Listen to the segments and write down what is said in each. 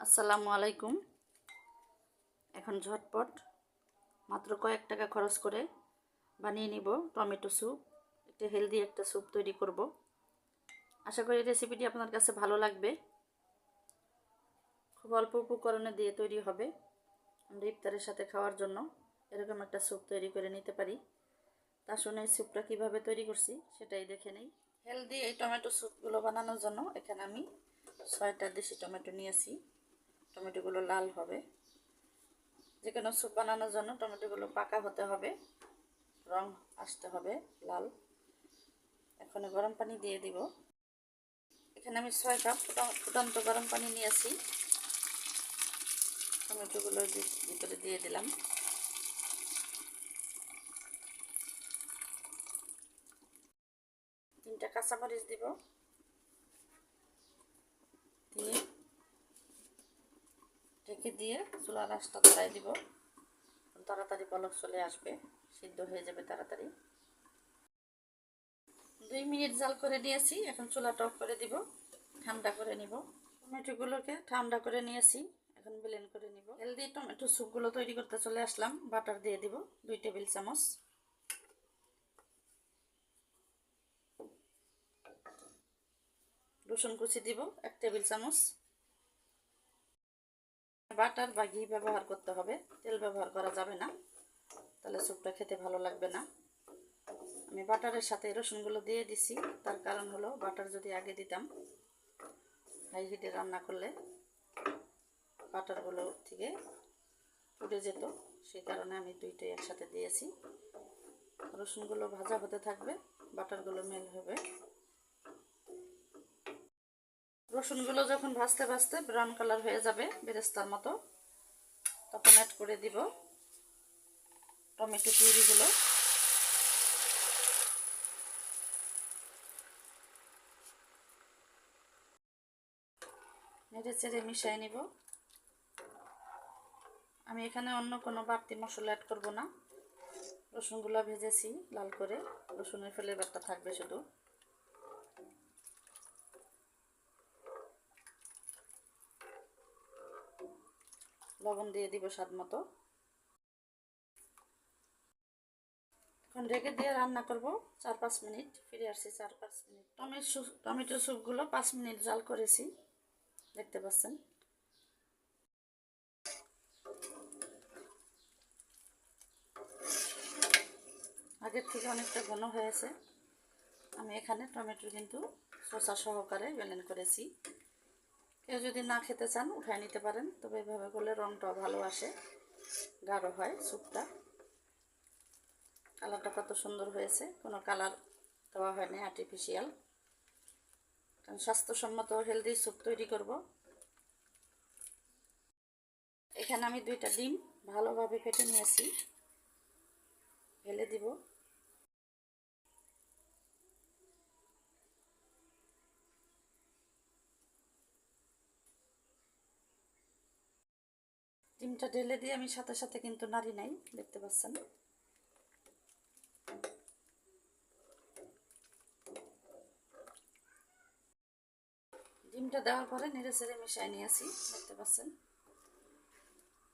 আসসালামু আলাইকুম। এখন ঝটপট মাত্র কয়েক টাকা খরচ করে বানিয়ে নিব টমেটো স্যুপ। একটা হেলদি একটা স্যুপ তৈরি করব। আশা করি রেসিপিটি আপনার কাছে ভালো লাগবে। খুব অল্প উপকরণে দিয়ে তৈরি হবে আমরা ইফতারের সাথে খাওয়ার জন্য। এরকম একটা স্যুপ তৈরি করে নিতে পারি। তা শুনে এই স্যুপটা কীভাবে তৈরি করছি সেটাই দেখে নেই। হেলদি এই টমেটো স্যুপগুলো বানানোর জন্য এখানে আমি ছয়টা দেশি টমেটো নিয়েছি। টমেটোগুলো লাল হবে। যে কোনো স্যুপ বানানোর জন্য টমেটোগুলো পাকা হতে হবে। রং আসতে হবে লাল। এখন গরম পানি দিয়ে দিব। এখানে আমি ছয় কাপ ফুটান্ত গরম পানি নিয়েছি। টমেটোগুলো ভিতরে দিয়ে দিলাম। তিনটা কাঁচামরিচ দিব। দিয়ে ঢেকে দিয়ে চুলা রাসটা ধরাই দিব। তাড়াতাড়ি পলক চলে আসবে, সিদ্ধ হয়ে যাবে তাড়াতাড়ি। দুই মিনিট জাল করে নিয়েছি, এখন চুলাটা অফ করে দিব, ঠান্ডা করে নিব। টমেটোগুলোকে ঠান্ডা করে নিয়েছি, এখন ব্লেন্ড করে নিব। হেলদি টমেটো স্যুপগুলো তৈরি করতে চলে আসলাম, বাটার দিয়ে দিব দুই টেবিল চামচ। রসুন কুচি দিব এক টেবিল চামচ। বাটার বা ঘি ব্যবহার করতে হবে। তেল ব্যবহার করা যাবে না। তাহলে স্যুপটা খেতে ভালো লাগবে না। আমি বাটারের সাথে রসুনগুলো দিয়ে দিছি। তার কারণ হলো বাটার যদি আগে দিতাম হাই হিটে রান্না করলে বাটারগুলো থেকে উঠে যেত। সেই কারণে আমি দুইটাই একসাথে দিয়েছি। রসুনগুলো ভাজা হতে থাকবে, বাটারগুলো মেল হবে। রসুনগুলো যখন ভাজতে ভাজতে ব্রাউন কালার হয়ে যাবে বেরেস্তার মতো, তখন অ্যাড করে দিব টমেটো পিউরিগুলো নেড়ে চেড়ে মিশিয়ে নিব। আমি এখানে অন্য কোনো বাড়তি মশলা অ্যাড করব না। রসুনগুলো ভেজেছি লাল করে, রসুনের ফেলে ফ্লেভারটা থাকবে শুধু। লবণ দিয়ে দিব স্বাদ মতো। এখন রেখে দিয়ে রান্না করব। চার পাঁচ মিনিট ফিরে আসছি, চার পাঁচ মিনিট। টমেটো টমেটো স্যুপগুলো পাঁচ মিনিট জাল করেছি, দেখতে পাচ্ছেন। আগের থেকে অনেকটা ঘন হয়েছে। আমি এখানে টমেটো কিন্তু শসা সহকারে বেলেন করেছি। কেউ যদি না খেতে চান, উঠায় নিতে পারেন। তবে এভাবে করলে রঙটাও ভালো আসে, গাঢ় হয় স্যুপটা। কালারটা কত সুন্দর হয়েছে, কোনো কালার দেওয়া হয়নি আর্টিফিশিয়াল কারণ স্বাস্থ্যসম্মত হেলদি স্যুপ তৈরি করব। এখানে আমি দুইটা ডিম ভালোভাবে ফেটে নিয়েছি। ফেলে দিব। ডিমটা ঢেলে দিয়ে আমি সাথে সাথে কিন্তু নাড়ি নাই, দেখতে পাচ্ছেন। ডিমটা দেওয়ার পরে নেড়ে চেড়ে মিশাই নিয়েছি দেখতে পাচ্ছেন।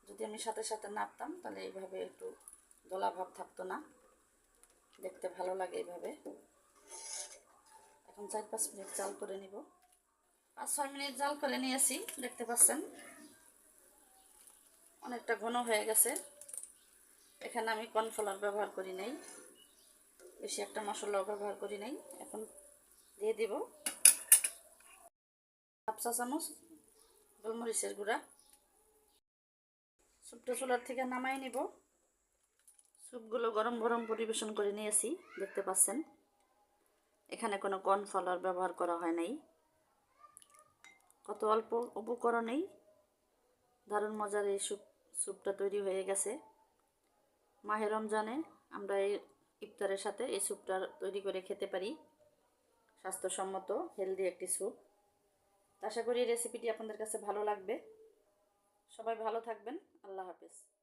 যদি আমি সাথে সাথে নাড়তাম, তাহলে এইভাবে একটু দলা ভাব থাকতো না। দেখতে ভালো লাগে এইভাবে। এখন চার পাঁচ মিনিট জাল করে নিব। পাঁচ ছয় মিনিট জাল করে নিয়েছি দেখতে পাচ্ছেন। অনেকটা ঘন হয়ে গেছে। এখানে আমি কর্নফ্লাওয়ার ব্যবহার করি নাই। বেশি একটা মশলাও ব্যবহার করি নাই। এখন দিয়ে দিব হাফ চা চামচ গোলমরিচের গুঁড়া। স্যুপটা চুলার থেকে নামাই নিব। স্যুপগুলো গরম গরম পরিবেশন করে নিয়েছি, দেখতে পাচ্ছেন। এখানে কোনো কর্নফ্লাওয়ার ব্যবহার করা হয় নাই। কত অল্প উপকরণেই দারুণ মজার এই স্যুপ স্যুপটা তৈরি হয়ে গেছে। মাহে রমজানে আমরা এই ইফতারের সাথে এই স্যুপটা তৈরি করে খেতে পারি। স্বাস্থ্যসম্মত হেলদি একটি স্যুপ। আশা করি রেসিপিটি আপনাদের কাছে ভালো লাগবে। সবাই ভালো থাকবেন। আল্লাহ হাফেজ।